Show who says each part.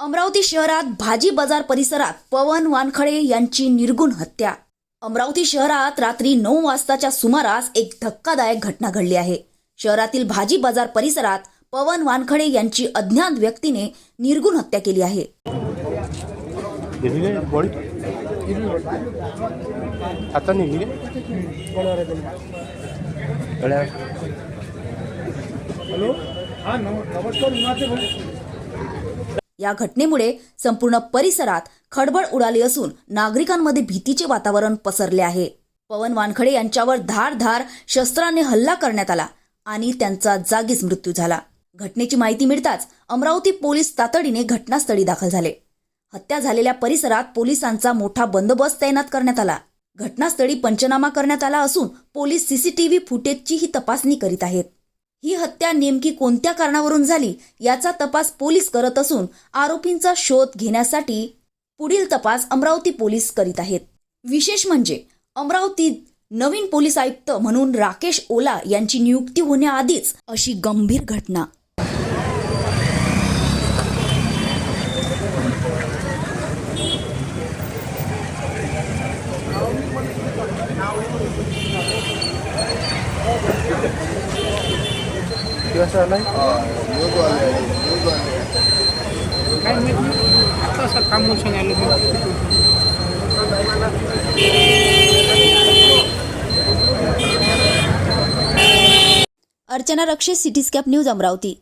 Speaker 1: अमरावती शहरात भाजी बाजार परिसरात पवन वानखडे यांची निर्गुण हत्या. अमरावती शहरात रात्री नऊ वाजताच्या सुमारास एक धक्कादायक घटना घडली आहे. शहरातील भाजी बाजार परिसरात पवन वानखडे यांची अज्ञात व्यक्तीने निर्गुण हत्या केली आहे.
Speaker 2: आता
Speaker 1: या घटनेमुळे संपूर्ण परिसरात खळबळ उडाली असून नागरिकांमध्ये भीतीचे वातावरण पसरले आहे. पवन वानखडे यांच्यावर धारधार शस्त्राने हल्ला करण्यात आला आणि त्यांचा जागीच मृत्यू झाला. घटनेची माहिती मिळताच अमरावती पोलीस तातडीने घटनास्थळी दाखल झाले. हत्या झालेल्या परिसरात पोलिसांचा मोठा बंदोबस्त तैनात करण्यात आला. घटनास्थळी पंचनामा करण्यात आला असून पोलीस सीसीटीव्ही फुटेजचीही तपासणी करीत आहेत. ही हत्या नेमकी कोणत्या कारणावरून झाली याचा तपास पोलीस करत असून आरोपींचा शोध घेण्यासाठी पुढील तपास अमरावती पोलीस करीत आहेत. विशेष म्हणजे अमरावतीत नवीन पोलीस आयुक्त म्हणून राकेश ओला यांची नियुक्ती होण्याआधीच अशी गंभीर घटना. Archana Rakshit city scape news Amravati.